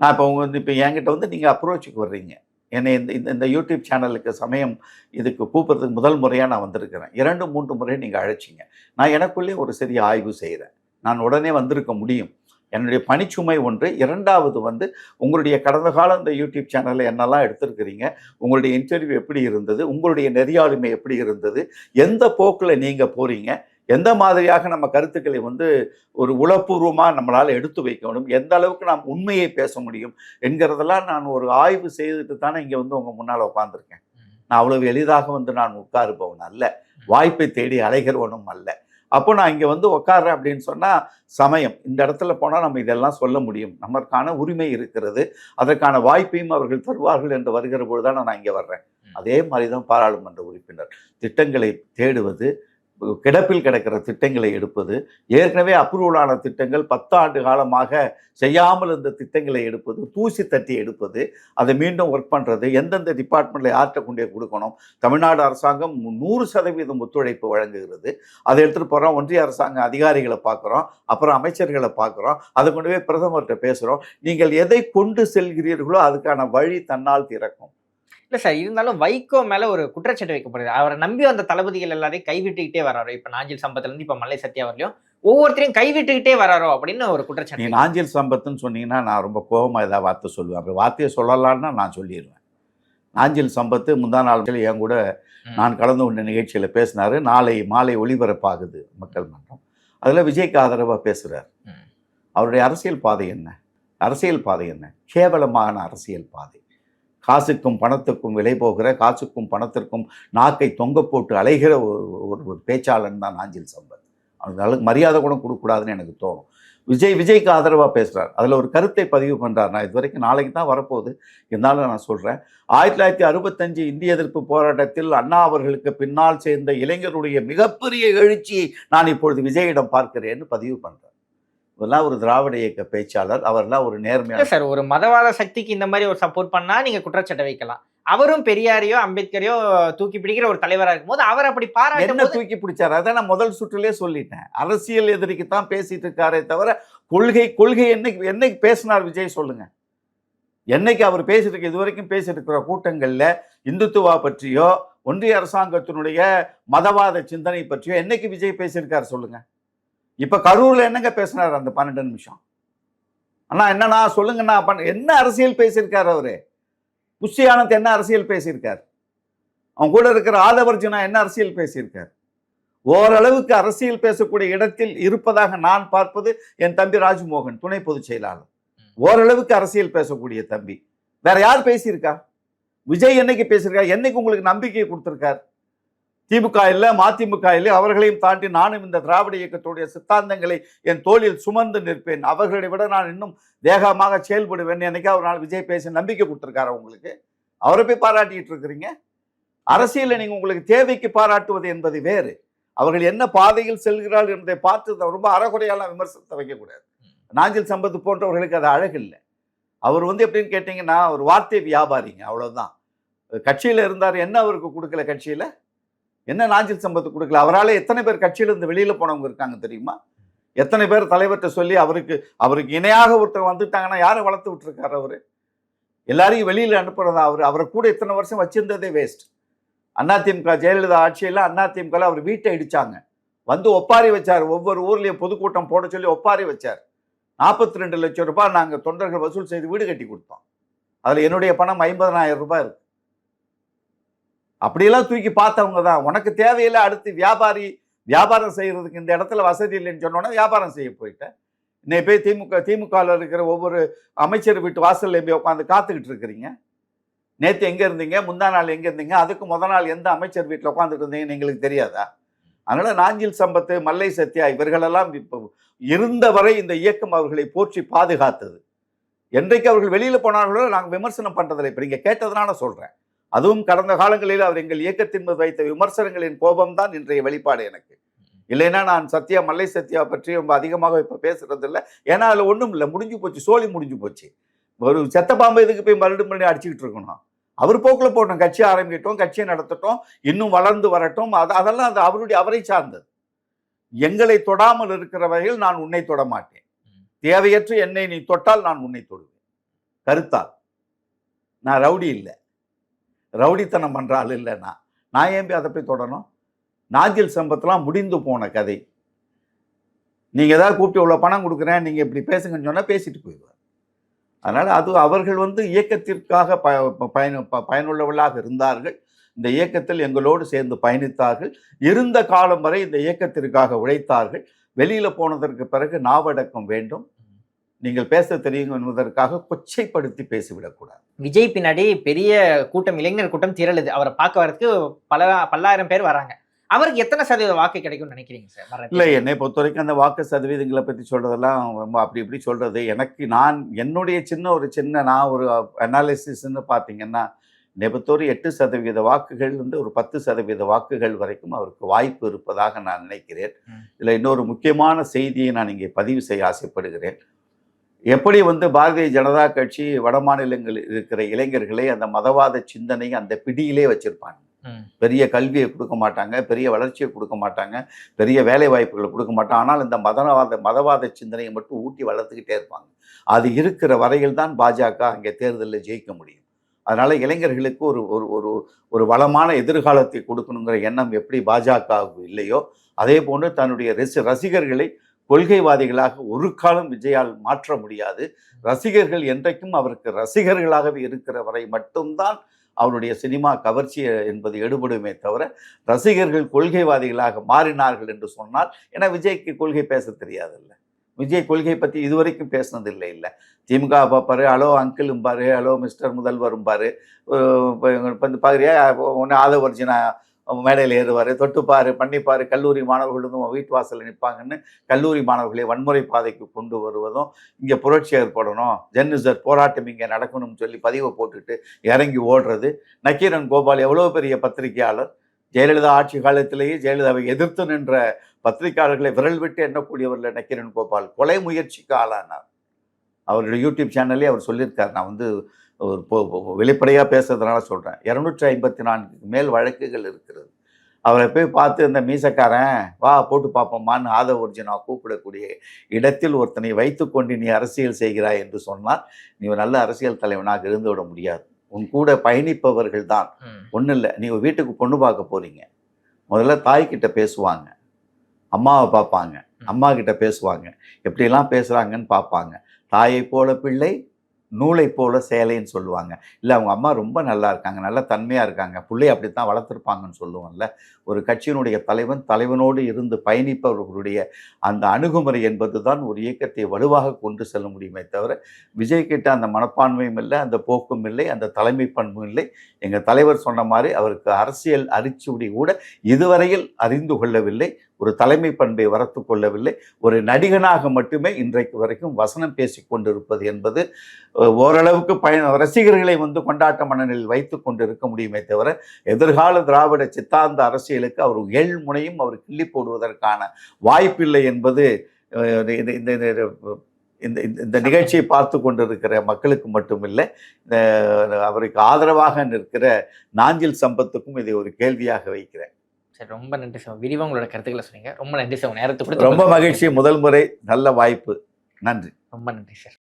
நான் இப்போ உங்க வந்து இப்போ என்கிட்ட வந்து நீங்கள் அப்ரோச்சுக்கு வர்றீங்க. என்னை இந்த இந்த இந்த யூடியூப் சேனலுக்கு சமயம் இதுக்கு கூப்பிட்றதுக்கு முதல் முறையாக நான் வந்திருக்கிறேன். இரண்டு மூன்று முறை நீங்கள் அழைச்சிங்க. நான் எனக்குள்ளே ஒரு சிறிய ஆய்வு செய்கிறேன் நான் உடனே வந்திருக்க முடியும். என்னுடைய பணிச்சுமை ஒன்று. இரண்டாவது வந்து உங்களுடைய கடந்த காலம் இந்த யூடியூப் சேனலில் என்னெல்லாம் எடுத்திருக்கிறீங்க? உங்களுடைய இன்டர்வியூ எப்படி இருந்தது? உங்களுடைய நெறியாளுமை எப்படி இருந்தது? எந்த போக்கில் நீங்கள் போகிறீங்க எந்த மாதிரியாக நம்ம கருத்துக்களை வந்து ஒரு உளப்பூர்வமாக நம்மளால் எடுத்து வைக்கணும் எந்த அளவுக்கு நாம் உண்மையை பேச முடியும்? என்கிறதெல்லாம் நான் ஒரு ஆய்வு செய்துட்டு தானே இங்கே வந்து உங்கள் முன்னால் உட்காந்துருக்கேன் நான் அவ்வளவு எளிதாக வந்து நான் உட்காருபவன் அல்ல. வாய்ப்பை தேடி அலைகிறவனும் அல்ல. அப்போ நான் இங்கே வந்து உட்கார்றேன் அப்படின்னு சொன்னால் சமயம். இந்த இடத்துல போனால் நம்ம இதெல்லாம் சொல்ல முடியும். நமக்கான உரிமை இருக்கிறது. அதற்கான வாய்ப்பையும் அவர்கள் தருவார்கள் என்று வருகிற பொழுது தான் நான் இங்கே வர்றேன். அதே மாதிரி தான் பாராளுமன்ற உறுப்பினர். திட்டங்களை தேடுவது கிடப்பில் கிடக்கிற திட்டங்களை எடுப்பது ஏற்கனவே அப்ரூவலான திட்டங்கள் பத்தாண்டு காலமாக செய்யாமல் இருந்த திட்டங்களை எடுப்பது தூசி தட்டி எடுப்பது அதை மீண்டும் ஒர்க் பண்ணுறது எந்தெந்த டிபார்ட்மெண்ட்டில் யார்கிட்ட கொண்டே கொடுக்கணும் தமிழ்நாடு அரசாங்கம் நூறு சதவீதம் ஒத்துழைப்பு வழங்குகிறது அதை எடுத்துகிட்டு போகிறோம் ஒன்றிய அரசாங்க அதிகாரிகளை பார்க்குறோம் அப்புறம் அமைச்சர்களை பார்க்குறோம் அதை கொண்டு போய் பிரதமர்கிட்ட பேசுகிறோம் நீங்கள் எதை கொண்டு செல்கிறீர்களோ அதுக்கான வழி தன்னால் திறக்கும். இல்ல சார் இருந்தாலும் வைகோ மேல ஒரு குற்றச்சாட்டு வைக்கப்படுது. அவரை நம்பி வந்த தளபதிகள் எல்லாரையும் கைவிட்டுக்கிட்டே வராரோ? இப்ப நாஞ்சில் சம்பத்துல இருந்து இப்ப மல்லை சத்யா வரலையும் ஒவ்வொருத்தரையும் கைவிட்டுக்கிட்டே வராரோ? அப்படின்னு ஒரு குற்றச்சாட்டு நாஞ்சில் சம்பத்துன்னு சொன்னீங்கன்னா நான் ரொம்ப கோபமாக ஏதாவது வார்த்தை சொல்லுவேன். அப்படி வார்த்தையை சொல்லலான்னா நான் சொல்லிடுவேன். நாஞ்சில் சம்பத்து முந்தா நாள் என் கூட. நான் கலந்து கொண்ட நிகழ்ச்சியில் பேசினாரு. நாளை மாலை ஒளிபரப்பாகுது மக்கள் மன்றம். அதில் விஜய்க்கு ஆதரவாக பேசுகிறார். அவருடைய அரசியல் பாதை என்ன? அரசியல் பாதை என்ன? கேவலமான அரசியல் பாதை. காசுக்கும் பணத்துக்கும் விலை போகிற காசுக்கும் பணத்திற்கும் நாக்கை தொங்க போட்டு அலைகிற ஒரு ஒரு ஒரு பேச்சாளன் தான் நாஞ்சில் சம்பத். அதனால மரியாதை கூட கொடுக்கக்கூடாதுன்னு எனக்கு தோணும். விஜய் விஜய்க்கு ஆதரவாக பேசுகிறார் அதில் ஒரு கருத்தை பதிவு பண்ணுறார் நான் இது வரைக்கும் நாளைக்கு தான் வரப்போகுது. இருந்தாலும் நான் சொல்கிறேன் ஆயிரத்தி தொள்ளாயிரத்தி அறுபத்தஞ்சு இந்திய எதிர்ப்பு போராட்டத்தில் அண்ணா அவர்களுக்கு பின்னால் சேர்ந்த இளைஞருடைய மிகப்பெரிய எழுச்சியை நான் இப்பொழுது விஜயிடம் பார்க்கிறேன்னு பதிவு பண்ணுறேன் இதெல்லாம் ஒரு திராவிட இயக்க பேச்சாளர். அவர்லாம் ஒரு நேர்மையான சார் ஒரு மதவாத சக்திக்கு இந்த மாதிரி ஒரு சப்போர்ட் பண்ணா நீங்க குற்றச்சாட்டை வைக்கலாம். அவரும் பெரியாரையோ அம்பேத்கரையோ தூக்கி பிடிக்கிற ஒரு தலைவரா இருக்கும்போது அவர் அப்படி பாராட்டும் என்ன தூக்கி பிடிச்சாரு? அதான் நான் முதல் சுற்றுலே சொல்லிட்டேன். அரசியல் எதிரிக்கு தான் பேசிட்டு இருக்காரே தவிர கொள்கை கொள்கை என்னைக்கு என்னைக்கு பேசினார் விஜய் சொல்லுங்க. என்னைக்கு அவர் பேசிட்டு இருக்க இது வரைக்கும் பேசிட்டு இருக்கிற கூட்டங்கள்ல இந்துத்துவா பற்றியோ ஒன்றிய அரசாங்கத்தினுடைய மதவாத சிந்தனை பற்றியோ என்னைக்கு விஜய் பேசியிருக்காரு சொல்லுங்க. இப்ப கரூர்ல என்னங்க பேசினார் அந்த பன்னெண்டு நிமிஷம்? அண்ணா என்னண்ணா சொல்லுங்கண்ணா பண்ண என்ன அரசியல் பேசியிருக்காரு அவரு? புஷி ஆனந்த் என்ன அரசியல் பேசியிருக்கார்? அவன் கூட இருக்கிற ஆதவர்ஜுனா என்ன அரசியல் பேசியிருக்கார்? ஓரளவுக்கு அரசியல் பேசக்கூடிய இடத்தில் இருப்பதாக நான் பார்ப்பது என் தம்பி ராஜ்மோகன் துணை பொதுச் செயலாளர். ஓரளவுக்கு அரசியல் பேசக்கூடிய தம்பி. வேற யார் பேசியிருக்கா? விஜய் என்னைக்கு பேசியிருக்கார் என்னைக்கு உங்களுக்கு நம்பிக்கையை கொடுத்திருக்கார்? திமுக இல்ல மதிமுக இல்லை அவர்களையும் தாண்டி நானும் இந்த திராவிட இயக்கத்துடைய சித்தாந்தங்களை என் தோளில் சுமந்து நிற்பேன். அவர்களை விட நான் இன்னும் வேகமாக செயல்படுவேன் என்னைக்கா ஒரு நாள் விஜய் பேசி நம்பிக்கை கொடுத்துருக்காரு உங்களுக்கு? அவரை போய் பாராட்டிட்டு இருக்கிறீங்க? அரசியலில் நீங்க உங்களுக்கு தேவைக்கு பாராட்டுவது என்பது வேறு. அவர்கள் என்ன பாதையில் செல்கிறார்கள் என்பதை பார்த்து ரொம்ப அறகுறையெல்லாம் விமர்சனத்தை வைக்கக்கூடாது. நாஞ்சில் சம்பத்து போன்றவர்களுக்கு அது அழகில்லை அவர் வந்து எப்படின்னு கேட்டிங்கன்னா ஒரு வார்த்தை வியாபாரிங்க அவ்வளோதான் கட்சியில் இருந்தார் என்ன அவருக்கு கொடுக்கல கட்சியில்? என்ன நாஞ்சில் சம்பத்து கொடுக்கல? அவரால் எத்தனை பேர் கட்சியிலேருந்து வெளியில் போனவங்க இருக்காங்க தெரியுமா? எத்தனை பேர் தலைவர்கிட்ட சொல்லி அவருக்கு அவருக்கு இணையாக ஒருத்தர் வந்துட்டாங்கன்னா யாரை வளர்த்து விட்டுருக்காரு அவர்? எல்லாரையும் வெளியில் அனுப்புறதா அவர்? அவரை கூட இத்தனை வருஷம் வச்சிருந்ததே வேஸ்ட் அதிமுக ஜெயலலிதா ஆட்சியில் அதிமுக அவர் வீட்டை இடித்தாங்க வந்து ஒப்பாரி வச்சார். ஒவ்வொரு ஊர்லேயும் பொதுக்கூட்டம் போட சொல்லி ஒப்பாரி வச்சார். நாற்பத்தி ரெண்டு லட்சம் ரூபாய் நாங்கள் தொண்டர்கள் வசூல் செய்து வீடு கட்டி கொடுத்தோம். அதில் என்னுடைய பணம் ஐம்பதனாயிரம் ரூபாய் இருக்குது அப்படியெல்லாம் தூக்கி பார்த்தவங்க தான். உனக்கு தேவையில்லை அடுத்து வியாபாரி வியாபாரம் செய்கிறதுக்கு இந்த இடத்துல வசதி இல்லைன்னு சொன்னோன்னே வியாபாரம் செய்ய போயிட்டேன். இன்னைக்கு போய் திமுக திமுகவில் இருக்கிற ஒவ்வொரு அமைச்சர் வீட்டு வாசலில் போய் உட்காந்து காத்துக்கிட்டு இருக்கிறீங்க. நேற்று எங்கே இருந்தீங்க? முந்தா நாள் எங்கே இருந்தீங்க? அதுக்கு முத நாள் எந்த அமைச்சர் வீட்டில் உட்காந்துட்டு இருந்தீங்கன்னு எங்களுக்கு தெரியாதா? அதனால் நாஞ்சில் சம்பத்து மல்லை சத்யா இவர்களெல்லாம் இப்போ இருந்த வரை இந்த இயக்கம் அவர்களை போற்றி பாதுகாத்தது. என்றைக்கு அவர்கள் வெளியில் போனார்களோ நாங்கள் விமர்சனம் பண்ணுறதில்லை இப்போ நீங்கள் கேட்டதுனால சொல்கிறேன் அதுவும் கடந்த காலங்களில் அவர் எங்கள் இயக்கத்தின் மீது வைத்த விமர்சனங்களின் கோபம்தான் இன்றைய வெளிப்பாடு எனக்கு. இல்லைன்னா நான் சத்யா மல்லை சத்யா பற்றி ரொம்ப அதிகமாக இப்போ பேசுறது இல்லை ஏன்னா அதில் ஒன்றும் இல்லை. முடிஞ்சு போச்சு. சோழி முடிஞ்சு போச்சு. ஒரு செத்த பாம்பு இதுக்கு போய் மறுபடியும் பண்ணி அடிச்சுக்கிட்டு இருக்கணும்? அவர் போக்கில் போட்டோம். கட்சி ஆரம்பிக்கட்டும். கட்சியை நடத்தட்டும். இன்னும் வளர்ந்து வரட்டும். அது அதெல்லாம் அது அவருடைய அவரை சார்ந்தது. எங்களை தொடாமல் இருக்கிற வகையில் நான் உன்னை தொட மாட்டேன். என்னை நீ தொட்டால் நான் உன்னை தொடுவேன். கருத்தால். நான் ரவுடி இல்லை. ரவுடித்தனம் பண்ணுற ஆள் இல்லை நான் நான் ஏன் போய் அதை போய் தொடணும்? நாஞ்சில் சம்பத்லாம் முடிந்து போன கதை. நீங்கள் ஏதாவது கூப்பிட்டு இவ்வளோ பணம் கொடுக்குறேன் நீங்கள் இப்படி பேசுங்கன்னு சொன்னால் பேசிட்டு போயிடுவார். அதனால் அது அவர்கள் வந்து இயக்கத்திற்காக ப பயனு ப- பயனுள்ளவர்களாக இருந்தார்கள். இந்த இயக்கத்தில் எங்களோடு சேர்ந்து பயணித்தார்கள். இருந்த காலம் வரை இந்த இயக்கத்திற்காக உழைத்தார்கள். வெளியில் போனதற்கு பிறகு நாவடக்கம் வேண்டும். நீங்கள் பேச தெரியும் என்பதற்காக கொச்சைப்படுத்தி பேசிவிடக்கூடாது. விஜய் பின்னாடி பெரிய கூட்டம் இளைஞர் கூட்டம் திரளுது. அவரை பார்க்க வரதுக்கு பல பல்லாயிரம் பேர் வராங்க. அவருக்கு எத்தனை சதவீத வாக்கு கிடைக்கும்னு நினைக்கிறீங்க சார்? இல்லை என்னை பொறுத்த வரைக்கும் அந்த வாக்கு சதவீதங்களை பற்றி சொல்றதெல்லாம் ரொம்ப அப்படி இப்படி சொல்றது. எனக்கு நான் என்னுடைய சின்ன ஒரு சின்ன நான் ஒரு அனாலிசிஸ்ன்னு பார்த்தீங்கன்னா என்னை பொறுத்தவரை எட்டு சதவீத வாக்குகள் வந்து ஒரு பத்து சதவீத வாக்குகள் வரைக்கும் அவருக்கு வாய்ப்பு இருப்பதாக நான் நினைக்கிறேன். இதில் இன்னொரு முக்கியமான செய்தியை நான் இங்கே பதிவு செய்ய ஆசைப்படுகிறேன். எப்படி வந்து பாரதிய ஜனதா கட்சி வட மாநிலங்களில் இருக்கிற இளைஞர்களை அந்த மதவாத சிந்தனை அந்த பிடியிலே வச்சிருப்பாங்க. பெரிய கல்வியை கொடுக்க மாட்டாங்க பெரிய வளர்ச்சியை கொடுக்க மாட்டாங்க பெரிய வேலை வாய்ப்புகளை கொடுக்க மாட்டாங்க. ஆனால் இந்த மதவாத மதவாத சிந்தனையை மட்டும் ஊட்டி வளர்த்துக்கிட்டே இருப்பாங்க. அது இருக்கிற வரையில் தான் பாஜக அங்கே தேர்தலில் ஜெயிக்க முடியும். அதனால இளைஞர்களுக்கு ஒரு ஒரு ஒரு ஒரு வளமான எதிர்காலத்தை கொடுக்கணுங்கிற எண்ணம் எப்படி பாஜகவுக்கு இல்லையோ அதே போன்று தன்னுடைய ரசி ரசிகர்களை கொள்கைவாதிகளாக ஒரு காலம் விஜயால் மாற்ற முடியாது. ரசிகர்கள் என்றைக்கும் அவருக்கு ரசிகர்களாகவே இருக்கிற வரை மட்டும்தான் அவருடைய சினிமா கவர்ச்சி என்பது எடுபடுமே தவிர ரசிகர்கள் கொள்கைவாதிகளாக மாறினார்கள் என்று சொன்னால் ஏன்னா விஜய்க்கு கொள்கை பேச தெரியாதுல்ல. விஜய் கொள்கை பற்றி இதுவரைக்கும் பேசினது இல்லை. இல்லை திமுக பார்ப்பாரு ஹலோ அங்கிளும்பாரு ஹலோ மிஸ்டர் முதல்வரும்பாரு இப்போ வந்து பார்க்குறியா ஒன்று ஆதவர்ஜினா மேடையில் ஏறுவார். தொட்டுப்பார் பண்ணிப்பார் கல்லூரி மாணவர்களும் வீட்டு வாசலில் நிற்பாங்கன்னு கல்லூரி மாணவர்களை வன்முறை பாதைக்கு கொண்டு வருவதும் இங்கே புரட்சி ஏற்படணும். ஜென்னிசர் போராட்டம் இங்கே நடக்கணும்னு சொல்லி பதிவை போட்டுட்டு இறங்கி ஓடுறது. நக்கீரன் கோபால் எவ்வளோ பெரிய பத்திரிகையாளர்? ஜெயலலிதா ஆட்சி காலத்திலேயே ஜெயலலிதாவை எதிர்த்து நின்ற பத்திரிகையாளர்களை விரல் விட்டு எண்ணக்கூடியவர்கள் நக்கீரன் கோபால். கொலை முயற்சிக்கு ஆளானார். அவருடைய யூடியூப் சேனல்லே அவர் சொல்லியிருக்கார். நான் வந்து ஒரு வெளிப்படையாக பேசுறதுனால சொல்கிறேன் இரநூற்றி ஐம்பத்தி நான்குக்கு மேல் வழக்குகள் இருக்கிறது. அவரை போய் பார்த்து இந்த மீசக்காரன் வா போட்டு பார்ப்போமான்னு ஆதவ ஒரிஜினா கூப்பிடக்கூடிய இடத்தில் ஒருத்தனை வைத்துக்கொண்டு நீ அரசியல் செய்கிறாய் என்று சொன்னால் நீ நல்ல அரசியல் தலைவனாக இருந்து விட முடியாது. உன் கூட பயணிப்பவர்கள் தான். ஒன்றும் இல்லை நீ ஒரு வீட்டுக்கு பொண்ணு பார்க்க போறீங்க. முதல்ல தாய்கிட்ட பேசுவாங்க. அம்மாவை பார்ப்பாங்க. அம்மா கிட்ட பேசுவாங்க. எப்படியெல்லாம் பேசுகிறாங்கன்னு பார்ப்பாங்க. தாயை போல பிள்ளை நூலை போல சேலைன்னு சொல்லுவாங்க. இல்லை அவங்க அம்மா ரொம்ப நல்லா இருக்காங்க. நல்ல தன்மையாக இருக்காங்க. பிள்ளைய அப்படி தான் வளர்த்துருப்பாங்கன்னு சொல்லுவோம்ல. ஒரு கட்சியினுடைய தலைவன் தலைவனோடு இருந்து பயணிப்பவர்களுடைய அந்த அணுகுமுறை என்பது தான் ஒரு இயக்கத்தை வலுவாக கொண்டு செல்ல முடியுமே தவிர விஜய் கிட்ட அந்த மனப்பான்மையும் இல்லை அந்த போக்கும் இல்லை அந்த தலைமை பண்பும் இல்லை. எங்கள் தலைவர் சொன்ன மாதிரி அவருக்கு அரசியல் அரிச்சுடி கூட இதுவரையில் அறிந்து கொள்ளவில்லை. ஒரு தலைமை பண்பை வளர்த்து கொள்ளவில்லை. ஒரு நடிகனாக மட்டுமே இன்றைக்கு வரைக்கும் வசனம் பேசி கொண்டிருப்பது என்பது ஓரளவுக்கு பயண ரசிகர்களை வந்து கொண்டாட்ட மனநிலையில் வைத்து கொண்டு இருக்க முடியுமே தவிர எதிர்கால திராவிட சித்தாந்த அரசியலுக்கு அவர் எள் முனையும் அவர் கிள்ளி போடுவதற்கான வாய்ப்பில்லை என்பது இந்த இந்த இந்த- இந்த நிகழ்ச்சியை பார்த்து கொண்டிருக்கிற மக்களுக்கு மட்டுமில்லை. இந்த அவருக்கு ஆதரவாக நிற்கிற நாஞ்சில் சம்பத்துக்கும் இதை ஒரு கேள்வியாக வைக்கிறேன். சரி ரொம்ப நன்றி சார். விரிவாக உங்களோட கருத்துக்களை சொன்னீங்க. ரொம்ப நன்றி சார். உங்க நேரத்தை கொடுத்து ரொம்ப மகிழ்ச்சி. முதல் முறை நல்ல வாய்ப்பு. நன்றி. ரொம்ப நன்றி சார்.